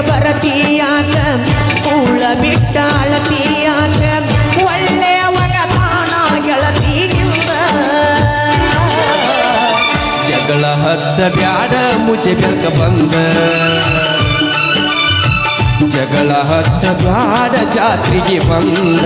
ಬರತೀಯಾಕ ಕೂಳ ಬಿಟ್ಟ ಅಳತೀಯಾಕ ಒಳ್ಳೆಯವಗ ತಾಣ ಗೆಳತಿಯಿಂದ ಜಗಳ ಹಚ್ಚ ಬ್ಯಾಡ, ಮುದ್ದೆ ಬೆಳಕ ಬಂದ. ಜಗಳ ಹಚ್ಚ ಬ್ಯಾಡ, ಜಾತ್ರೆಗೆ ಬಂದ.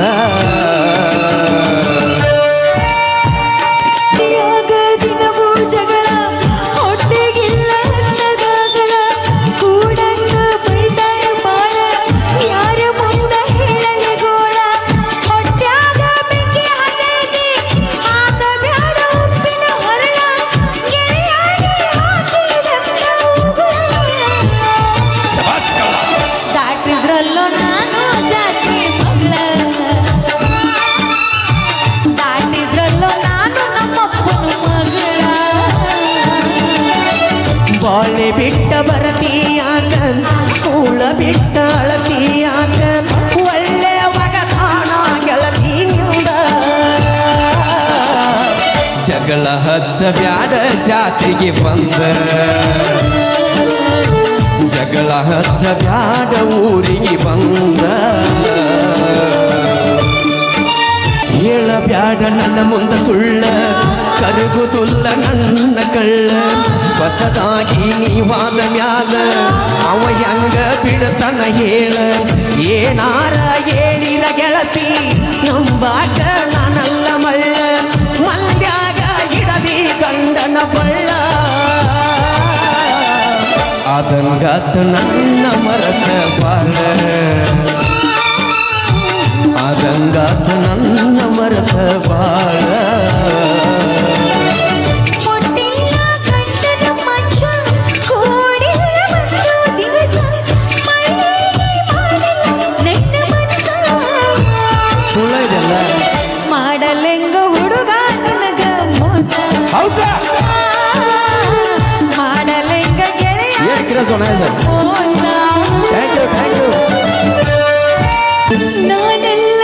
ಬಿಟ್ಟ ಬರತಿಯಾಗ ಕೂಳ ಬಿಟ್ಟ ಅಳತೀಯಾಕ? ಒಳ್ಳೆ ಕಾಣ ಗೆಳತಿಯಿಂದ ಜಗಳ ಹಚ್ಚ ಬ್ಯಾಡ ಜಾತಿಗೆ ಬಂದ. ಜಗಳ ಹಚ್ಚ ಬ್ಯಾಡ ಊರಿಗೆ ಬಂದ. ಹೇಳ ಬ್ಯಾಡ ನನ್ನ ಮುಂದ ಸುಳ್ಳ. ಕರಗುದುಲ್ಲ ನನ್ನ ಕಳ್ಳ ಹೊಸದಾಗಿ ನೀವಾದ ಮ್ಯಾಲ ಅವ ಹೆಂಗ ಬಿಡತನ ಹೇಳ ಏನಾರ ಹೇಳಿರ ಗೆಳತಿ ನಂಬಾಕ ನಾನಲ್ಲ ಮಳ್ಳ ಮಂದ್ಯಾಗ ಇಡದಿ ಗಂಡನ ಬಳ್ಳ ಆದಂಗಾತ ನನ್ನ ಮರತ ಬಾಳ ಆದಂಗಾತ ನನ್ನ ಮರತ ಬಾಳ ಹೌದಾ? ಮಾಡಲೆಂಗ ಗೆಳೆಯ ಇದೆ? ಥ್ಯಾಂಕ್ ಯು ಥ್ಯಾಂಕ್ ಯು ನಾನೆಲ್ಲ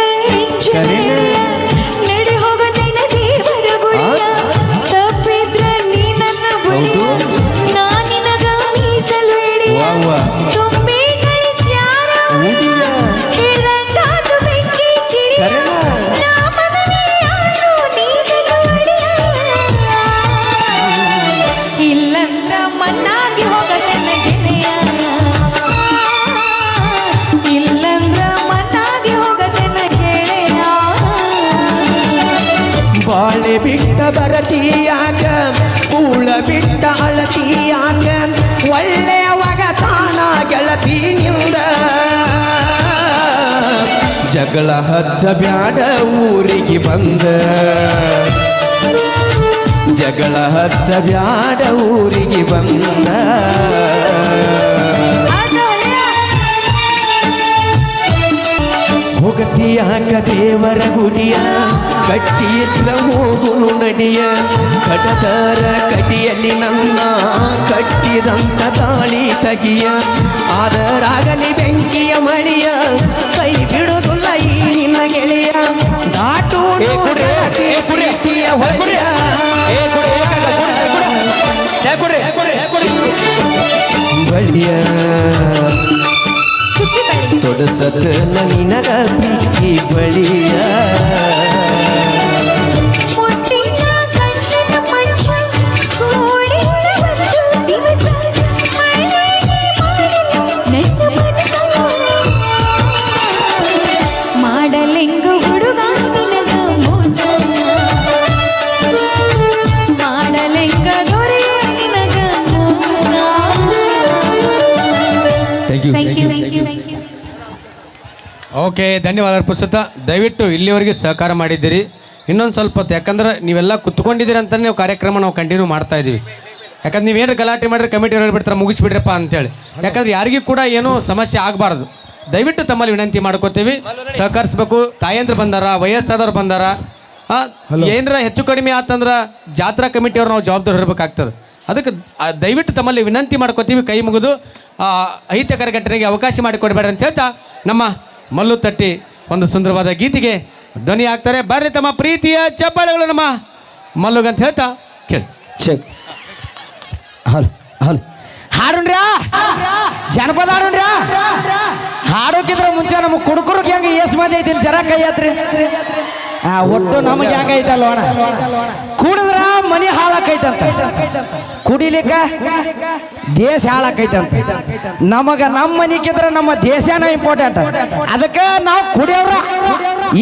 ಬಿಟ್ಟ ಒಳ್ಳೆಯವಾಗ ಒಳ್ಳೆಯ ಗೆಳತಿ ನಿಂದ. ಜಗಳ ಹಚ್ಚ ಬ್ಯಾಡ ಊರಿಗೆ ಬಂದ. ಜಗಳ ಹಚ್ಚ ಬ್ಯಾಡ ಊರಿಗೆ ಬಂದ. ಹೋಗತಿಯಾಕ ದೇವರ ಗುಡಿಯ ಕಟ್ಟಿಯತ್ರ ಹೋಗುನು ನಡಿಯ. ಕಟದರ ಕಟಿಯಲ್ಲಿ ನನ್ನ ಕಟ್ಟಿದಂತ ತಾಳಿ ತಗಿಯ. ಆದರಾಗಲಿ ಬೆಂಕಿಯ ಮಳಿಯ ಕೈ ಬಿಡುವುದಿಲ್ಲ ಈ ನಿನ್ನ ಗೆಳೆಯ. ದಾಟು ಪ್ರೀತಿಯ ಹೊಳೆಯ. ಏ ಚುಕ್ಕಿ ನೈನಗ ಪ್ರೀತಿ ಬಳಿಯ ಥ್ಯಾಂಕ್ ಯು ಕೂಡಿಲ್ಲ ಓಕೆ ಧನ್ಯವಾದ. ಪುಸ್ತಕ ದಯವಿಟ್ಟು ಇಲ್ಲಿವರೆಗೆ ಸಹಕಾರ ಮಾಡಿದ್ದೀರಿ. ಇನ್ನೊಂದು ಸ್ವಲ್ಪ ಹೊತ್ತು ಯಾಕಂದ್ರೆ ನೀವೆಲ್ಲ ಕುತ್ಕೊಂಡಿದ್ದೀರಿ ಅಂತ ನೀವು ಕಾರ್ಯಕ್ರಮ ನಾವು ಕಂಟಿನ್ಯೂ ಮಾಡ್ತಾ ಇದ್ದೀವಿ. ಯಾಕಂದ್ರೆ ನೀವೇನು ಗಲಾಟೆ ಮಾಡಿದ್ರೆ ಕಮಿಟಿ ಹೇಳ್ಬಿಡ್ತಾರೆ ಮುಗಿಸ್ಬಿಡ್ರಪ್ಪ ಅಂತೇಳಿ. ಯಾಕಂದ್ರೆ ಯಾರಿಗೂ ಕೂಡ ಏನು ಸಮಸ್ಯೆ ಆಗಬಾರ್ದು. ದಯವಿಟ್ಟು ತಮ್ಮಲ್ಲಿ ವಿನಂತಿ ಮಾಡ್ಕೋತೀವಿ. ಸಹಕರಿಸ್ಬೇಕು. ತಾಯಂದ್ರೆ ಬಂದಾರ ವಯಸ್ಸಾದವ್ರು ಬಂದಾರ. ಏನರ ಏನಾರ ಹೆಚ್ಚು ಕಡಿಮೆ ಆತಂದ್ರೆ ಜಾತ್ರಾ ಕಮಿಟಿಯವ್ರು ನಾವು ಜವಾಬ್ದಾರಿ ಇರಬೇಕಾಗ್ತದೆ. ಅದಕ್ಕೆ ದಯವಿಟ್ಟು ತಮ್ಮಲ್ಲಿ ವಿನಂತಿ ಮಾಡ್ಕೋತೀವಿ ಕೈ ಮುಗಿದು ಆ, ಅಹಿತಕರ ಘಟನೆಗೆ ಅವಕಾಶ ಮಾಡಿಕೊಡ್ಬೇಡ ಅಂತ ಹೇಳ್ತಾ ನಮ್ಮ ಮಲ್ಲು ತಟ್ಟಿ ಒಂದು ಸುಂದರವಾದ ಗೀತೆಗೆ ಧ್ವನಿ ಆಗ್ತಾರೆ ಬರ್ರಿ ತಮ್ಮ ಪ್ರೀತಿಯ ಚಪ್ಪಾಳೆಗಳು ನಮ್ಮ ಮಲ್ಲುಗಂತ ಹೇಳ್ತಾ ಕೇಳಿ. ಚೆಕ್. Hello hello. ಹಾರುಣ್ರ ಜನಪದ ಹಾಡೋಣ್ರ ಹಾಡೋಕಿದ್ರೆ ಮುಂಚೆ ನಮಗೆ ಕುಡುಕರಿಗೆ ಹೆಂಗೆ ಎಷ್ಟು ಮಂದಿ ಐತಿ ಜನ ಕೈ ಹತ್ರಿ ಒಟ್ಟು ನಮಗೆ ಹೆಂಗೈತಲ್ಲ ಅಣ್ಣ? ಕುಡಿದ್ರ ಮನಿ ಹಾಳಾಕೈತಂತ. ಕುಡಿಲಿಕ್ಕ ದೇಶ ಹಾಳಾಕೈತಂತ. ನಮಗ ನಮ್ಮ ಮನಿಕಿದ್ರ ನಮ್ಮ ದೇಶನ ಇಂಪಾರ್ಟೆಂಟ್ ಅದಕ್ಕೆ ನಾವು ಕುಡಿಯವ್ರ.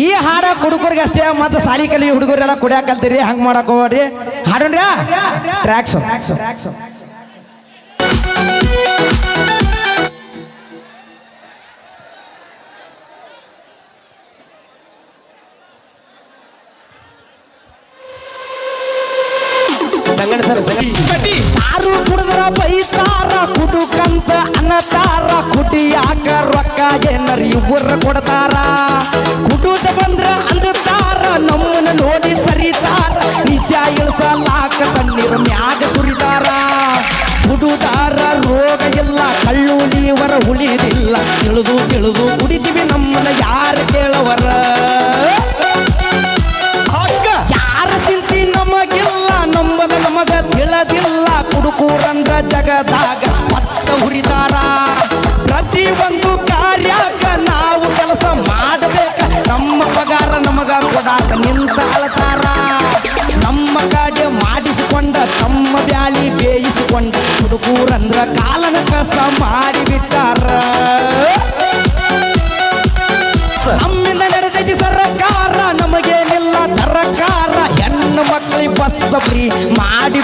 ಈ ಹಾಡ ಕುಡುಕರಿಗೆ ಅಷ್ಟೇ, ಮತ್ತೆ ಸಾಲಿ ಕಲಿ ಹುಡುಗರೆಲ್ಲ ಕುಡಿಯಾಕ ಕಲ್ತೀರಿ ಹಂಗ್ ಮಾಡಕ್ ಹೋಗ್ರಿ ಹಾಡೋಣ್ರ ಟ್ರ್ಯಾಕ್ಸ್ ತಾರು ಕುಡಿದ್ರ ಬೈತಾರ ಕುಡುಕಂತ ಅನ್ನತಾರ ಕುಡಿಯಾಕ ರೊಕ್ಕ ಏನರ ಇವ್ರ ಕೊಡ್ತಾರ? ಕುಡುದ ಬಂದ್ರ ಅಂದುತ್ತಾರ ನಮ್ಮನ್ನ ನೋಡಿ ಸರಿತಾರ. ನಿಸ್ಯ ಇಳಿಸಲಾಕ ತಣ್ಣೀರ ಮ್ಯಾಗ ಸುರಿತಾರ. ಕುಡುದಾರ ರೋಗ ಇಲ್ಲ, ಕಳ್ಳು ನೀವರ ಉಳಿದಿಲ್ಲ ತಿಳಿದು ತಿಳಿದು ತಮ್ಮ ಬ್ಯಾಳಿ ಬೇಯಿಸಿಕೊಂಡ ಹುಡುಗೂರಂದ್ರ ಕಾಲನ ಕಸ ಮಾಡಿಬಿಟ್ಟಾರ. ನಮ್ಮಿಂದ ನಡೆದೈತಿ ಸರ್ಕಾರ ನಮಗೇನಿಲ್ಲ ತರಕಾರ ಹೆಣ್ಣು ಮಕ್ಕಳಿಗೆ ಬಸ್ ಫ್ರೀ ಮಾಡಿ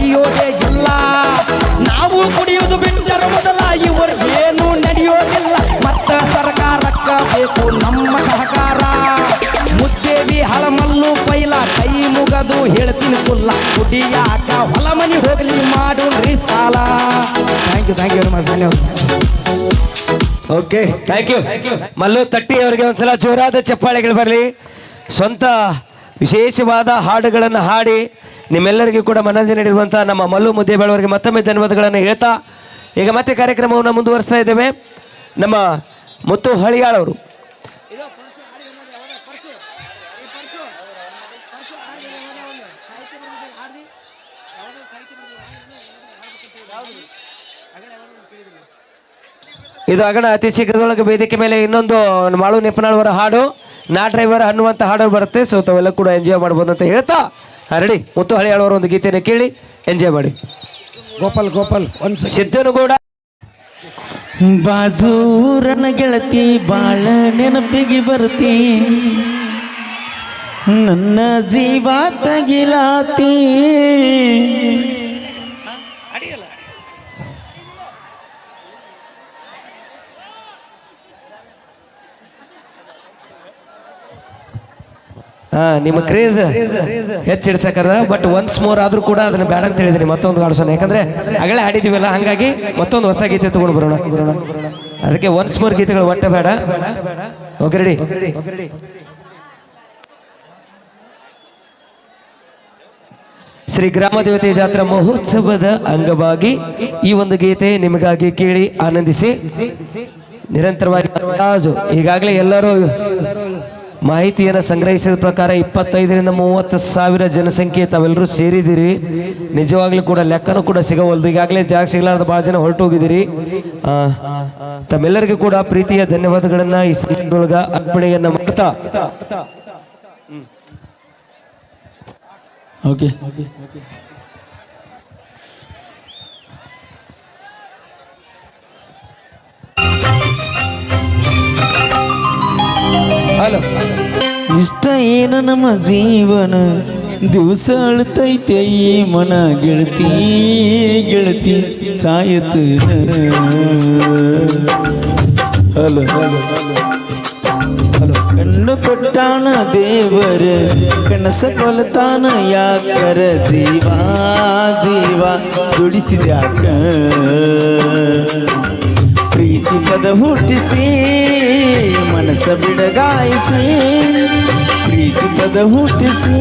ನಡೆಯೋದೇ ಇಲ್ಲ. ನಾವು ಕುಡಿಯೋದು ಬಿಟ್ಟರ ಮೊದಲ ಇವರು ಏನು ನಡೆಯೋದಿಲ್ಲ. ಮತ್ತ ಸರ್ಕಾರಕ್ಕ ಬೇಕು ನಮ್ಮ ಸಹಕಾರ. ಮುದ್ದೇವಿ ಹಳಮಲ್ಲು ಪೈಲ ಕೈ ಮುಗದು ಹೇಳ್ತೀನಿ ಕುಲ್ಲ. ಕುಡಿಯಾಕ ಹೊಲ ಹೋಗಲಿ ಹೋಗ್ಲಿ ಮಾಡೋಣ್ರಿ ಸಾಲ. ಥ್ಯಾಂಕ್ ಯು ಥ್ಯಾಂಕ್ ಯು ಧನ್ಯವಾದ. ಓಕೆ ಥ್ಯಾಂಕ್ ಯು ಮಲ್ಲು ತಟ್ಟಿ ಅವರಿಗೆ ಒಂದ್ಸಲ ಜೋರಾದ ಚಪ್ಪಾಳೆಗಳು ಬರಲಿ. ಸ್ವಂತ ವಿಶೇಷವಾದ ಹಾಡುಗಳನ್ನು ಹಾಡಿ. ನಿಮ್ಮೆಲ್ಲರಿಗೂ ಕೂಡ ಮನರಂಜನೆ ನೀಡಿರುವಂಥ ನಮ್ಮ ಮಲ್ಲು ಮುದ್ದೇಬೇಳವರಿಗೆ ಮತ್ತೊಮ್ಮೆ ಧನ್ಯವಾದಗಳನ್ನು ಹೇಳ್ತಾ, ಈಗ ಮತ್ತೆ ಕಾರ್ಯಕ್ರಮವನ್ನು ಮುಂದುವರಿಸ್ತಾ ಇದ್ದೇವೆ. ನಮ್ಮ ಮುತ್ತು ಹಳಿಯಾಳವರು. ಇದು ಅಗಣ ಅತಿ ಶೀಘ್ರದೊಳಗೆ ವೇದಿಕೆ ಮೇಲೆ ಇನ್ನೊಂದು ಮಾಳು ನಿಪುಣವರ ಹಾಡು, ನಾ ಡ್ರೈವರ್ ಅನ್ನುವಂಥ ಹಾಡು ಬರುತ್ತೆ, ಸೊ ತಾವೆಲ್ಲ ಕೂಡ ಎಂಜಾಯ್ ಮಾಡ್ಬೋದು ಅಂತ ಹೇಳ್ತಾ. ರೆಡಿ ಮುತ್ತು ಹಳಿಯಾಳವರ ಒಂದು ಗೀತೆಯನ್ನು ಕೇಳಿ ಎಂಜಾಯ್ ಮಾಡಿ. ಗೋಪಾಲ್ ಗೋಪಾಲ್ ಒಂದು ಸಿದ್ದನು ಕೂಡ. ಬಾಜೂರನ ಗೆಳತಿ ಬಾಳ ನೆನಪಿಗೆ ಬರುತ್ತಿ ನನ್ನ ಜೀವ ತಗಿಲಾತಿ. ಹಾ ನಿಮ್ಮ ಕ್ರೇಜ್ ಹೆಚ್ಚಿಡ್ಸಕದ ಬಟ್ ಒನ್ಸ್ ಮೋರ್ ಆದ್ರೂ ಕೂಡ ಅದನ್ನ ಬೇಡ ಅಂತ ಹೇಳಿದ್ರಿ ಮತ್ತೊಂದು ಆಡ್ಸೋಣ ಯಾಕಂದ್ರೆ ಅಗಳೇ ಆಡಿದಿವಲ್ಲ ಹಂಗಾಗಿ ಮತ್ತೊಂದು ಹೊಸ ಗೀತೆ ತಗೊಂಡು ಬರೋಣ. ಅದಕ್ಕೆ ಒನ್ಸ್ ಮೋರ್ ಗೀತೆಗಳು ಒಟ್ಟ ಬೇಡ. ಓಕೆ ರೆಡಿ ಶ್ರೀ ಗ್ರಾಮ ದೇವತೆ ಜಾತ್ರಾ ಮಹೋತ್ಸವದ ಅಂಗವಾಗಿ ಈ ಒಂದು ಗೀತೆ ನಿಮಗಾಗಿ ಕೇಳಿ ಆನಂದಿಸಿ ನಿರಂತರವಾಗಿ ಈಗಾಗಲೇ ಎಲ್ಲರೂ ಮಾಹಿತಿಯನ್ನು ಸಂಗ್ರಹಿಸಿದ ಪ್ರಕಾರ ಇಪ್ಪತ್ತೈದರಿಂದ ಮೂವತ್ತು ಸಾವಿರ ಜನಸಂಖ್ಯೆ ತಾವೆಲ್ಲರೂ ಸೇರಿದ್ದೀರಿ. ನಿಜವಾಗ್ಲೂ ಕೂಡ ಲೆಕ್ಕನೂ ಕೂಡ ಸಿಗವಲ್ದು. ಈಗಾಗಲೇ ಜಾಗ ಸಿಗಲಾರ್ದ ಭಾಳ ಜನ ಹೊರಟು ಹೋಗಿದ್ದೀರಿ ತಮ್ಮೆಲ್ಲರಿಗೂ ಕೂಡ ಪ್ರೀತಿಯ ಧನ್ಯವಾದಗಳನ್ನ ಈ ಸಂದರ್ಭದೊಳಗ ಅರ್ಪಣೆಯನ್ನ ಮಾಡ್ತಾ. Okay hello. ಇಷ್ಟ ಏನ ನಮ್ಮ ಜೀವನ? ದಿವಸ ಅಳ್ತೈತೆ ಮನ ಗೆಳತಿ ಗೆಳತಿ ಸಾಯತ ಹಲೋ ಕಣ್ಣು ಕೊಟ್ಟಾನ ದೇವರ, ಕನಸ ಕೊಲತಾನ ಯಾಕರ ಜೀವ ಜೀವ ಜೋಡಿಸಿದ್ಯಾಕ? ಪದ ಹುಟ್ಟಿಸಿ ಮನಸ್ಸ ಬಿಡಗಾಯಿಸಿ. ಪ್ರೀತಿ ಪದ ಹುಟ್ಟಿಸಿ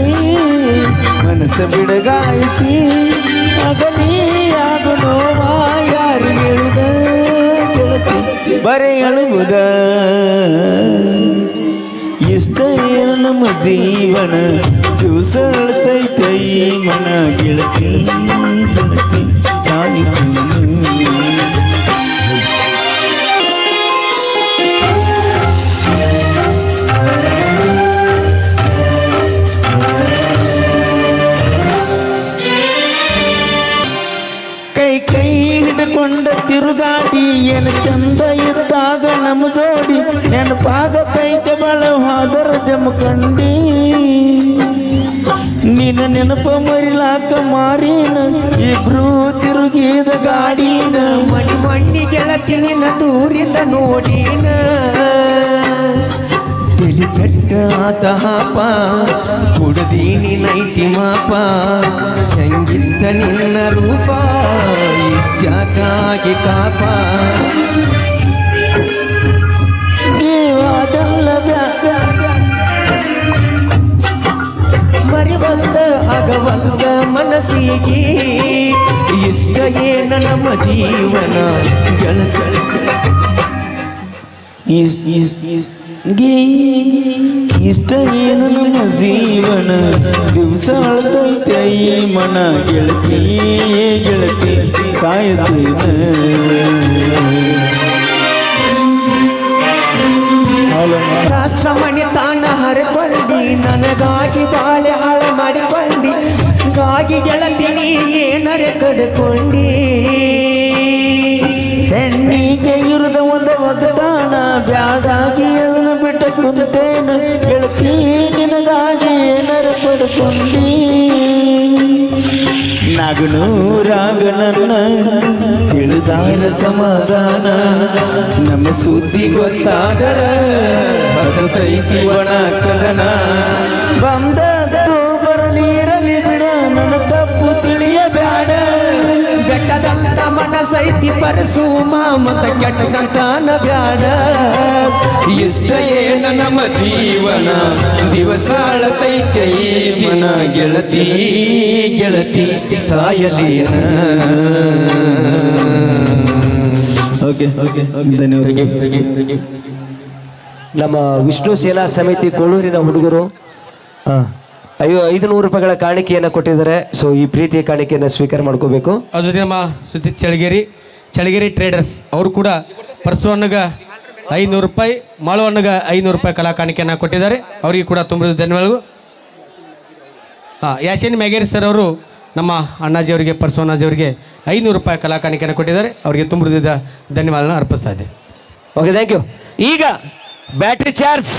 ಮನಸ್ಸ ಬಿಡಗಾಯಿಸಿ. ಅಗಲಿ ಆಗು ನೋವ, ಯಾರು ಹೇಳುದ ಬರೆ ಅಳುವುದ ಇಷ್ಟ ಏನು ನಮ್ಮ ಜೀವನ, ದಿವಸ ಕೈ ಮನ ಗೆಳತಿ ಏನು ಚಂದ ಇದ್ದಾಗ ನಮ್ಮ ಜೋಡಿ ನೆನಪಾಗತೈತೆ ಕೈತೆ ಹೋದರ ಜಮಕಂಡಿ ನಿನ್ನ ನೆನಪ ಮರಿಲಾಕ ಮಾರಿನ ಇಬ್ರು ತಿರುಗಿದ ಗಾಡಿನ. ಮಣಿ ಮಣ್ಣಿ ಗೆಳತಿ ನಿನ್ನ ದೂರಿಂದ ನೋಡಿನ. ತಿಳಿ ಕೆಟ್ಟ ಆತಾಪ ಕುಡದೀನಿ ನೈಟಿ ಮಾಪ. ಹೆಂಗಿದ್ದ ನಿನ್ನ ರೂಪ. ಇಷ್ಟಕ್ಕಾಗಿ ಕಾಪ. ದೇವಾದಲ್ಲ ಬ್ಯಾಗ ಮರಿವಲ್ದ ಅಗವಲ್ದ ಮನಸ್ಸಿಗೆ. ಇಷ್ಟ ಏನ ನಮ್ಮ ಜೀವನ? ಗೆಳತ. ಇಸ್ ಇಸ್ ಗೀ ಇಷ್ಟ ಏನು ನಮ್ಮ ಜೀವನ ದಿವಸ ಅಳ್ತೈತೆ ಈ ಮನ ಗೆಳತಿ ಗೆಳತಿ ಸಾಯತೇನ ರಾಷ್ಟ್ರಮಣಿ ತಾಣ ಹರಕೊಂಡಿ ನನಗಾಗಿ ಬಾಳೆ ಹಾಳ ಮಾಡಿಕೊಂಡಿ ಗಾಗಿ ಗೆಳತಿನಿ ಏನರೆ ಕಡ್ಕೊಂಡಿ ಹೆಣ್ಣಿಗೆ ಇರದ ಒಂದು ಒಗತಾನ ಬ್ಯಾಡಾಗಿ ಅದನ್ನು ಬಿಟ್ಟ ಕುಂತೇನ ಗೆಳತಿ ನಿನಗಾಗಿ ಏನರ ಪಡ್ಕೊಂಡಿ. ನಾಗನು ರಾಗನನ್ನ ತಿಳಿದಾರ ಸಮಾಧಾನ. ನಮ್ಮ ಸುದ್ದಿ ಗೊತ್ತಾದರ ಹಡತೈತಿ ಒಣ ಕದನ. ಬಂದ ಬರಲಿರಲಿ ಬಿಡ, ನನ್ನ ತಪ್ಪು ತಿಳಿಯಬೇಡ ಬೆಟ್ಟದಂತ ಮನಸೈತಿ, ಪರಸು ಮತ ಕೆಟ್ಟಂತಾನ ಬ್ಯಾಡ ಇಷ್ಟ ಏನ ನಮ್ಮ ಜೀವನ. ದಿವಸ ಅಳತೈತೆ ಮನ ಗೆಳತಿ ಗೆಳತಿ ಸಾಯಲೇನ. ಓಕೆ ಓಕೆ ಧನ್ಯವಾದ ನಮ್ಮ ವಿಷ್ಣು ಸೇನಾ ಸಮಿತಿ ಕೋಳೂರಿನ ಹುಡುಗರು ಅಯ್ಯೋ ಐದು ನೂರು ರೂಪಾಯಿಗಳ ಕಾಣಿಕೆಯನ್ನು ಕೊಟ್ಟಿದ್ದಾರೆ. ಸೊ ಈ ಪ್ರೀತಿಯ ಕಾಣಿಕೆಯನ್ನು ಸ್ವೀಕಾರ ಮಾಡ್ಕೋಬೇಕು. ಅದು ಜೊತೆ ನಮ್ಮ ಸುದ್ದಿ ಚಳಗೇರಿ ಚಳಗೇರಿ ಟ್ರೇಡರ್ಸ್ ಅವರು ಕೂಡ ಪರ್ಸೋನ್ಗ ಅನ್ನಗ ಐನೂರು ರೂಪಾಯಿ ಮಾಳು ಅನ್ನಗ ಐನೂರು ರೂಪಾಯಿ ಕಲಾ ಕಾಣಿಕೆಯನ್ನು ಕೊಟ್ಟಿದ್ದಾರೆ. ಅವರಿಗೆ ಕೂಡ ತುಂಬಿದ ಧನ್ಯವಾದಗಳು. ಹಾಂ, ಯಾಸಿನ್ ಮ್ಯಾಗೇರಿ ಸರ್ ಅವರು ನಮ್ಮ ಅಣ್ಣಾಜಿ ಅವರಿಗೆ ಪರ್ಸು ಅಣ್ಣಾಜಿ ಅವರಿಗೆ ಐನೂರು ರೂಪಾಯಿ ಕಲಾ ಕಾಣಿಕೆಯನ್ನು ಕೊಟ್ಟಿದ್ದಾರೆ. ಅವರಿಗೆ ತುಂಬಿದ ಧನ್ಯವಾದಗಳನ್ನು ಅರ್ಪಿಸ್ತಾ ಇದ್ದೀನಿ. ಓಕೆ ಥ್ಯಾಂಕ್ ಯು ಈಗ ಬ್ಯಾಟ್ರಿ ಚಾರ್ಜ್